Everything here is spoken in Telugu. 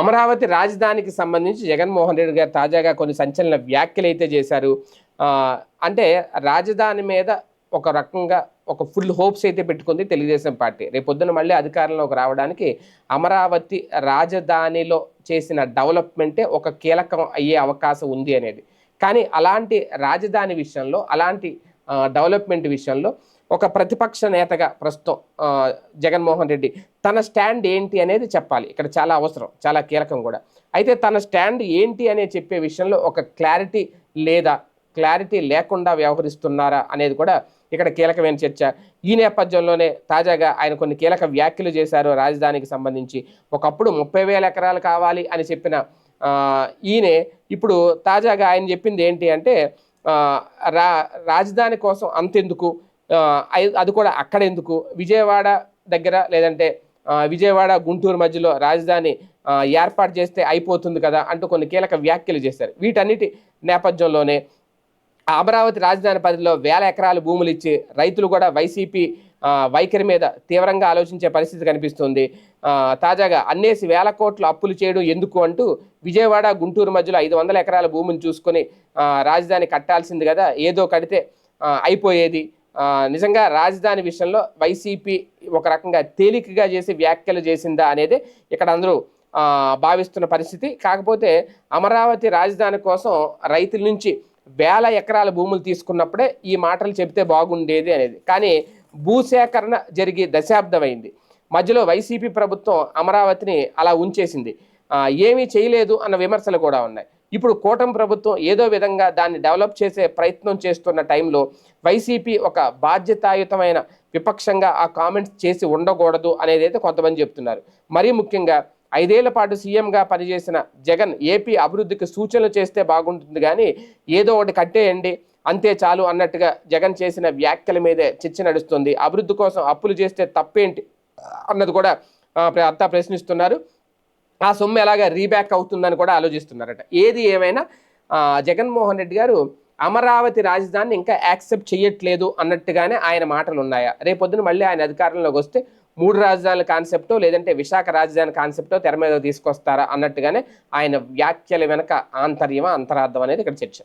అమరావతి రాజధానికి సంబంధించి జగన్మోహన్ రెడ్డి గారు తాజాగా కొన్ని సంచలన వ్యాఖ్యలు అయితే చేశారు. అంటే రాజధాని మీద ఒక రకంగా ఒక ఫుల్ హోప్స్ అయితే పెట్టుకుంది తెలుగుదేశం పార్టీ. రేపొద్దున మళ్ళీ అధికారంలోకి రావడానికి అమరావతి రాజధానిలో చేసిన డెవలప్మెంటే ఒక కీలకం అయ్యే అవకాశం ఉంది అనేది. కానీ అలాంటి రాజధాని విషయంలో అలాంటి డెవలప్మెంట్ విషయంలో ఒక ప్రతిపక్ష నేతగా ప్రస్తుతం జగన్మోహన్ రెడ్డి తన స్టాండ్ ఏంటి అనేది చెప్పాలి. ఇక్కడ చాలా అవసరం చాలా కీలకం కూడా. అయితే తన స్టాండ్ ఏంటి అనే చెప్పే విషయంలో ఒక క్లారిటీ లేదా క్లారిటీ లేకుండా వ్యవహరిస్తున్నారా అనేది కూడా ఇక్కడ కీలకమైన చర్చ. ఈ నేపథ్యంలోనే తాజాగా ఆయన కొన్ని కీలక వ్యాఖ్యలు చేశారు రాజధానికి సంబంధించి. ఒకప్పుడు ముప్పై వేల ఎకరాలు కావాలి అని చెప్పిన ఈయనే ఇప్పుడు తాజాగా ఆయన చెప్పింది ఏంటి అంటే రా రాజధాని కోసం అంతెందుకు? అది కూడా అక్కడ ఎందుకు? విజయవాడ దగ్గర లేదంటే విజయవాడ గుంటూరు మధ్యలో రాజధాని ఏర్పాటు చేస్తే అయిపోతుంది కదా అంటూ కొన్ని కీలక వ్యాఖ్యలు చేశారు. వీటన్నిటి నేపథ్యంలోనే అమరావతి రాజధాని పరిధిలో వేల ఎకరాల భూములు ఇచ్చి రైతులు కూడా వైసీపీ వైఖరి మీద తీవ్రంగా ఆలోచించే పరిస్థితి కనిపిస్తుంది. తాజాగా అన్నేసి వేల కోట్లు అప్పులు చేయడం ఎందుకు అంటూ విజయవాడ గుంటూరు మధ్యలో ఐదు వందల ఎకరాల భూమిని చూసుకొని రాజధాని కట్టాల్సింది కదా ఏదో కడితే అయిపోయేది. నిజంగా రాజధాని విషయంలో వైసీపీ ఒక రకంగా తేలికగా చేసి వ్యాఖ్యలు చేసిందా అనేది ఇక్కడ అందరూ భావిస్తున్న పరిస్థితి. కాకపోతే అమరావతి రాజధాని కోసం రైతుల నుంచి వేల ఎకరాల భూములు తీసుకున్నప్పుడే ఈ మాటలు చెబితే బాగుండేది అనేది. కానీ భూసేకరణ జరిగి దశాబ్దమైంది. మధ్యలో వైసీపీ ప్రభుత్వం అమరావతిని అలా ఉంచేసింది. ఏమీ చేయలేదు అన్న విమర్శలు కూడా ఉన్నాయి. ఇప్పుడు కూటమి ప్రభుత్వం ఏదో విధంగా దాన్ని డెవలప్ చేసే ప్రయత్నం చేస్తున్న టైంలో వైసీపీ ఒక బాధ్యతాయుతమైన విపక్షంగా ఆ కామెంట్స్ చేసి ఉండకూడదు అనేది అయితే కొంతమంది చెప్తున్నారు. మరీ ముఖ్యంగా ఐదేళ్ళ పాటు సీఎంగా పనిచేసిన జగన్ ఏపీ అభివృద్ధికి సూచనలు చేస్తే బాగుంటుంది కానీ ఏదో ఒకటి కట్టేయండి అంతే చాలు అన్నట్టుగా జగన్ చేసిన వ్యాఖ్యల మీదే చర్చ నడుస్తుంది. అభివృద్ధి కోసం అప్పులు చేస్తే తప్పేంటి అన్నది కూడా ప్ర- అంతా ప్రశ్నిస్తున్నారు. ఆ సొమ్ము ఎలాగ రీబ్యాక్ అవుతుందని కూడా ఆలోచిస్తున్నారట. ఏది ఏమైనా జగన్మోహన్ రెడ్డి గారు అమరావతి రాజధానిని ఇంకా యాక్సెప్ట్ చేయట్లేదు అన్నట్టుగానే ఆయన మాటలు ఉన్నాయా రేపొద్దున మళ్ళీ ఆయన అధికారంలోకి వస్తే మూడు రాజధానుల కాన్సెప్టో లేదంటే విశాఖ రాజధాని కాన్సెప్టో తెర మీద తీసుకొస్తారా అన్నట్టుగానే ఆయన వ్యాఖ్యల వెనక ఆంతర్యమా అంతరార్థం అనేది ఇక్కడ చర్చ.